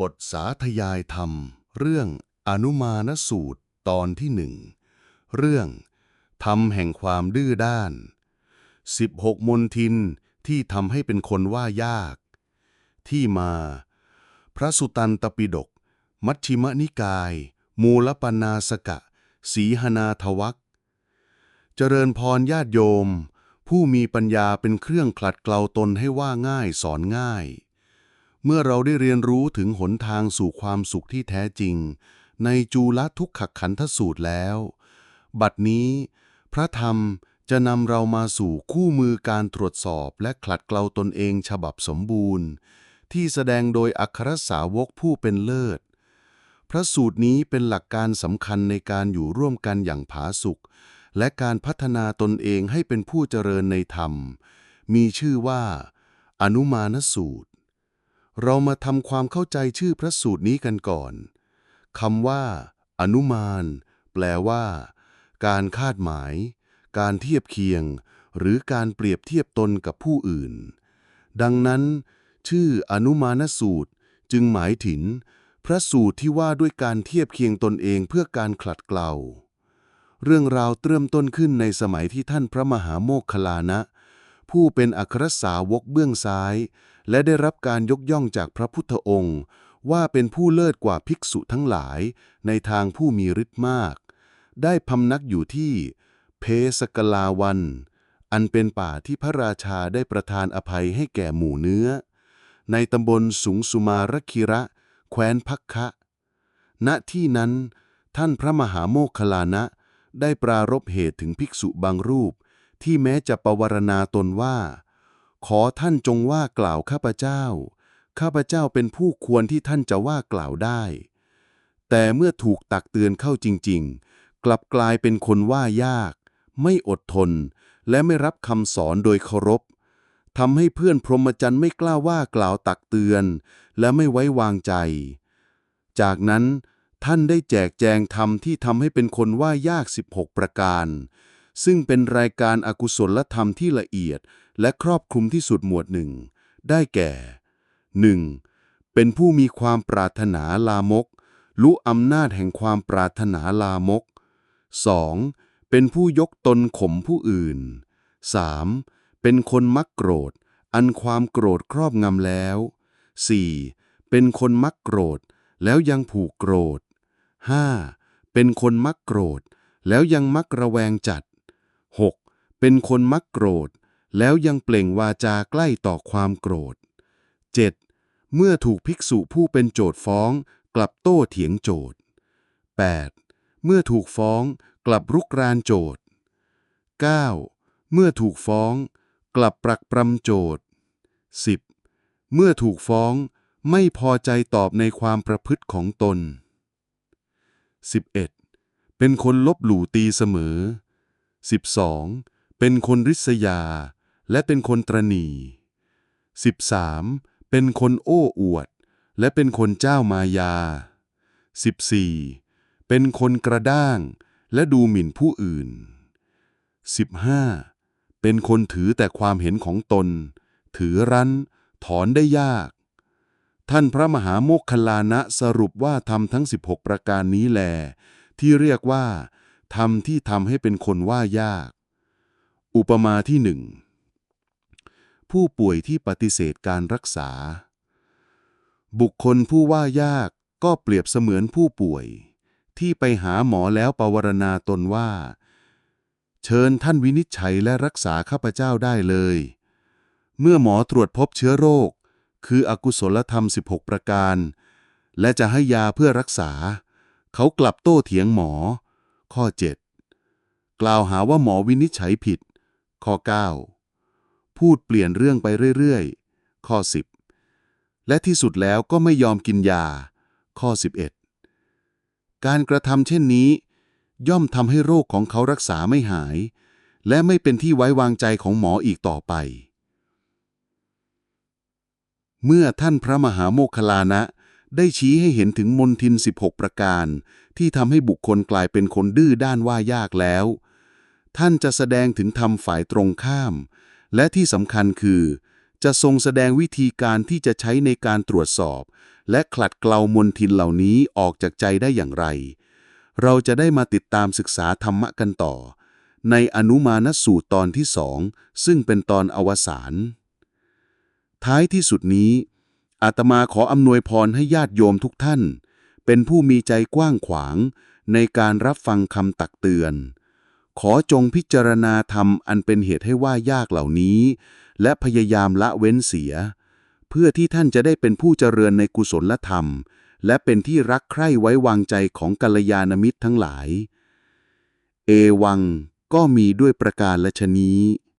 บทสาธยายธรรม เรื่องอนุมานสูตรตอนที่หนึ่ง เรื่อง ธรรมแห่งความดื้อด้าน 16 มนทินที่ทำให้เป็นคนว่ายาก ที่มา พระสุตันตปิฎกมัชฌิมนิกาย มูลปนาสกะ สีหนาทวักเจริญพรญาติโยม ผู้มีปัญญาเป็นเครื่องคลัดเกลาตนให้ว่าง่ายสอนง่าย เมื่อเราได้เรียนรู้ถึงหนทางสู่ความสุขที่แท้จริง ในจูลทุกขขันธสูตรแล้ว บัดนี้ พระธรรมจะนำเรามาสู่คู่มือการตรวจสอบและคลัดเกลาตนเองฉบับสมบูรณ์ ที่แสดงโดยอัครสาวกผู้เป็นเลิศ พระสูตรนี้เป็นหลักการสำคัญในการอยู่ร่วมกันอย่างผาสุกและการพัฒนาตนเองให้เป็นผู้เจริญในธรรม มีชื่อว่า อนุมานสูตร เรามาทำความเข้าใจชื่อพระสูตรนี้กันก่อนคำว่า อนุมาน แปลว่า การคาดหมาย การเทียบเคียง หรือการเปรียบเทียบตนกับผู้อื่น ดังนั้น ชื่ออนุมานสูตรจึงหมายถึง พระสูตรที่ว่าด้วยการเทียบเคียงตนเองเพื่อการขลัดเกลาเรื่องราวเริ่มต้นขึ้นในสมัยที่ท่านพระมหาโมคคลานะ ผู้เป็นอัครสาวกเบื้องซ้าย และได้รับการยกย่องจากพระพุทธองค์ ว่าเป็นผู้เลิศกว่าภิกษุทั้งหลายในทางผู้มีฤทธิ์มาก ได้พำนักอยู่ที่ เพสกลาวัน อันเป็นป่าที่พระราชาได้ประทานอภัยให้แก่หมู่เนื้อ ในตำบลสุงสุมารคิระ แคว้นพักคะ ณที่นั้นท่านพระมหาโมคคลานะได้ปรารบเหตุถึงภิกษุบางรูป ที่แม้จะประวรณาตนว่า ขอท่านจงว่ากล่าวข้าพเจ้า ข้าพเจ้าเป็นผู้ควรที่ท่านจะว่ากล่าวได้ แต่เมื่อถูกตักเตือนเข้าจริง ๆ กลับกลายเป็นคนว่ายาก ไม่อดทน และไม่รับคำสอนโดยเคารพทำให้เพื่อนพรหมจรรย์ไม่กล้าว่ากล่าวตักเตือน และไม่ไว้วางใจ จากนั้นท่านได้แจกแจงธรรมที่ทำให้เป็นคนว่ายาก 16 ประการ ซึ่งเป็นรายการอากุศลธรรมที่ละเอียด และครอบคลุมที่สุดหมวดหนึ่ง ได้แก่ 1. เป็นผู้มีความปรารถนาลามก รู้อำนาจแห่งความปรารถนาลามก 2. เป็นผู้ยกตนข่มผู้อื่น 3. เป็นคนมักโกรธ อันความโกรธครอบงำแล้ว 4. เป็นคนมักโกรธ แล้วยังผูกโกรธ 5. เป็นคนมักโกรธ แล้วยังมักระแวงจัด เป็นคนมักโกรธ แล้วยังเปล่งวาจาใกล้ต่อความโกรธ 7. เมื่อถูกภิกษุผู้เป็นโจทฟ้อง กลับโต้เถียงโจท 8. เมื่อถูกฟ้องกลับรุกรานโจท 9. เมื่อถูกฟ้อง กลับปรักปรำโจท 10. เมื่อถูกฟ้องไม่พอใจตอบในความประพฤติของตน 11. เป็นคนลบหลู่ตีเสมอ 12. เป็นคนริษยา และเป็นคนตรณี 13. เป็นคนโอ้อวด และเป็นคนเจ้ามายา 14. เป็นคนกระด้าง และดูหมิ่นผู้อื่น 15. เป็นคนถือแต่ความเห็นของตน ถือรั้น ถอนได้ยาก ท่านพระมหาโมคคลานะสรุปว่าทำทั้ง 16 ประการนี้แล ที่เรียกว่าทำที่ทำให้เป็นคนว่ายาก อุปมาที่หนึ่งผู้ป่วยที่ปฏิเสธการรักษา บุคคลผู้ว่ายากก็เปรียบเสมือนผู้ป่วย ที่ไปหาหมอแล้วปวารณาตนว่า เชิญท่านวินิจฉัยและรักษาข้าพเจ้าได้เลย เมื่อหมอตรวจพบเชื้อโรค คืออกุศลธรรม 16 ประการ และจะให้ยาเพื่อรักษา เขากลับโต้เถียงหมอ ข้อ 7 กล่าวหาว่าหมอวินิจฉัยผิด ข้อ 9 พูดเปลี่ยนเรื่องไปเรื่อยๆ ข้อ 10 และที่สุดแล้วก็ไม่ยอมกินยา ข้อ 11 การกระทำเช่นนี้ ย่อมทำให้โรคของเขารักษาไม่หาย และไม่เป็นที่ไว้วางใจของหมออีกต่อไป เมื่อท่านพระมหาโมคลานะได้ชี้ให้เห็นถึงมนทิน 16 ประการ ที่ทำให้บุคคลกลายเป็นคนดื้อด้านว่ายากแล้ว ท่านจะแสดงถึงธรรมฝ่ายตรงข้าม และที่สำคัญคือ จะทรงแสดงวิธีการที่จะใช้ในการตรวจสอบ และขลัดเกลามนทินเหล่านี้ออกจากใจได้อย่างไร เราจะได้มาติดตามศึกษาธรรมะกันต่อ ในอนุมานสูตรตอนที่สองซึ่งเป็นตอนอวสานท้ายที่สุดนี้ อาตมาขออำนวยพรให้ญาติโยมทุกท่าน เป็นผู้มีใจกว้างขวางในการรับฟังคำตักเตือน ขอจงพิจารณาธรรมอันเป็นเหตุให้ว่ายากเหล่านี้ และพยายามละเว้นเสีย เพื่อที่ท่านจะได้เป็นผู้เจริญในกุศลธรรม และเป็นที่รักใคร่ไว้วางใจของกัลยาณมิตรทั้งหลาย เอวังก็มีด้วยประการละชนี้